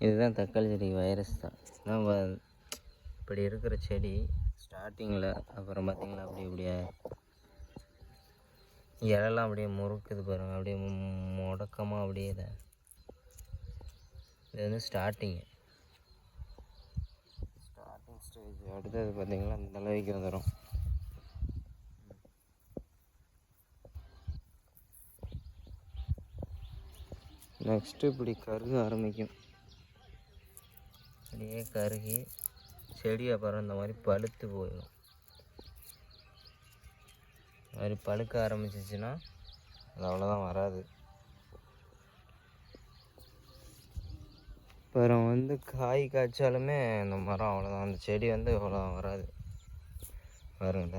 இதுதான் தக்காளி செடி வைரஸ் தான். நம்ம இப்படி இருக்கிற செடி ஸ்டார்டிங்கில் அப்புறம் பார்த்திங்களா அப்படி இப்படியே இலெல்லாம் அப்படியே முறுக்குது பாருங்க அப்படியே முடக்கமாக அப்படியே இதை. இது வந்து ஸ்டார்டிங்கு ஸ்டார்டிங் ஸ்டேஜ் அடுத்தது பார்த்திங்கன்னா இந்த அளவுக்கு வந்துடும் நெக்ஸ்ட்டு இப்படி கருக ஆரம்பிக்கும். அப்படியே கருகி செடி அப்புறம் இந்த மாதிரி பழுத்து போயிடும். இந்த மாதிரி பழுக்க ஆரம்பிச்சிச்சுன்னா அது அவ்வளோதான் வராது. அப்புறம் வந்து காய் காய்ச்சாலுமே இந்த மரம் அவ்வளோதான். அந்த செடி வந்து அவ்வளோதான் வராது. பாருங்க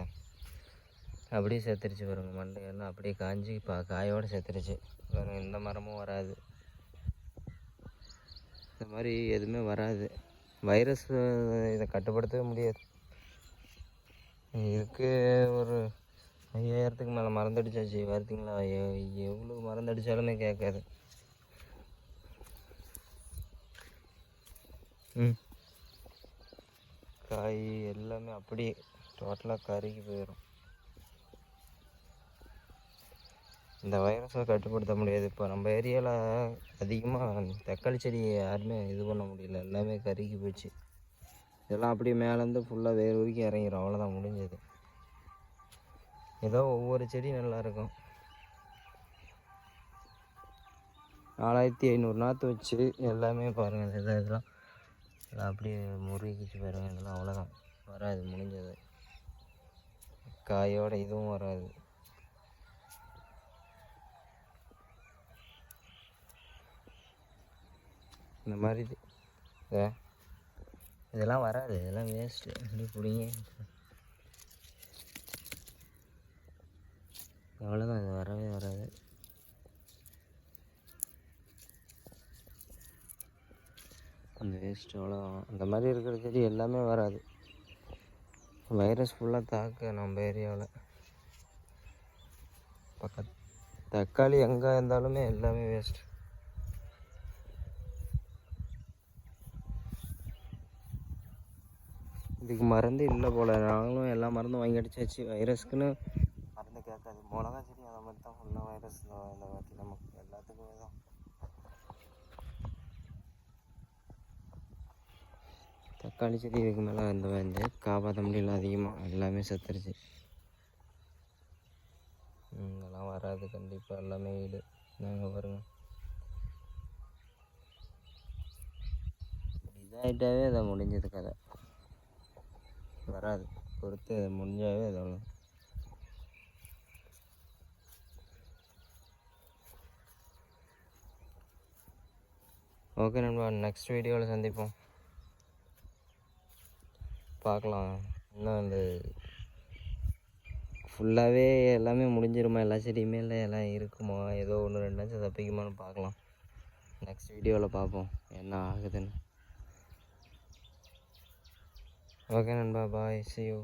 அப்படியே செத்துருச்சு பாருங்க மண்டையெல்லாம். அப்படியே காஞ்சி இப்போ காயோடு செத்துருச்சு. பாருங்க இந்த மரமும் வராது. இந்த மாதிரி எதுவுமே வராது. வைரஸ் இதை கட்டுப்படுத்தவே முடியாது. இதுக்கு ஒரு ஐயாயிரத்துக்கு மேலே மருந்தடிச்சாச்சு வருதுங்களா எவ்வளோ மருந்தடிச்சாலுமே கேட்காது. ம். காய் எல்லாமே அப்படியே டோட்டலாக கருகி போயிடும் இந்த வைரஸை கட்டுப்படுத்த முடியாது. இப்போ நம்ம ஏரியாவில் அதிகமாக தக்காளி செடி யாருமே இது பண்ண முடியல. எல்லாமே கருகி போச்சு. இதெல்லாம் அப்படியே மேலேருந்து ஃபுல்லாக வேறு ஊருக்கு இறங்கிடும் அவ்வளோதான் முடிஞ்சது. ஏதோ ஒவ்வொரு செடி நல்லா இருக்கும். நாலாயிரத்தி ஐநூறு நாற்று வச்சு எல்லாமே பாருங்கள் இதை இதெல்லாம் இதெல்லாம் அப்படியே முறுகிச்சு பாருங்கள் இதெல்லாம் அவ்வளோதான் வராது முடிஞ்சது. காயோட இதுவும் வராது. இந்த மாதிரி இது. இதெல்லாம் வராது. இதெல்லாம் வேஸ்ட்டு எப்படி பிடிங்க அவ்வளோதான் இது வரவே வராது. அந்த வேஸ்ட் அவ்வளோதான் அந்த மாதிரி இருக்கிற செடி எல்லாமே வராது. வைரஸ் ஃபுல்லாக தாக்க நம்ம ஏரியாவில். பக்க தக்காளி எங்கே இருந்தாலுமே எல்லாமே வேஸ்ட்டு இதுக்கு மருந்து இல்லை போல். நாங்களும் எல்லா மருந்தும் வாங்கி அடிச்சாச்சு. வைரஸ்க்குன்னு மருந்து கேட்காது. மிளகா செடி அதை மாதிரி தான் ஃபுல்லாக வைரஸ் இந்த வாட்டி நமக்கு எல்லாத்துக்குமே தான். தக்காளி செடி இதுக்கு மேலே இந்த வந்து காப்பாற்ற முடியல அதிகமாக எல்லாமே செத்துருச்சு. இங்கெல்லாம் இதெல்லாம் வராது. கண்டிப்பாக எல்லாமே வீடு நாங்கள் பாருங்க. இதாகிட்டாவே அதை முடிஞ்சது கதை. வராது. பொறுத்து முடிஞ்சாவே அது அவ்வளோ ஓகே நண்பா நெக்ஸ்ட் வீடியோவில் சந்திப்போம். பார்க்கலாம். இன்னும் அந்த ஃபுல்லாகவே எல்லாமே முடிஞ்சிருமா? எல்லா செடியுமே இல்லை? எல்லாம் இருக்குமா? ஏதோ ஒன்று ரெண்டாச்சும் தப்பிக்குமான்னு பார்க்கலாம். நெக்ஸ்ட் வீடியோவில் பார்ப்போம். என்ன ஆகுதுன்னு. ஓகே நண்பா பாய் see you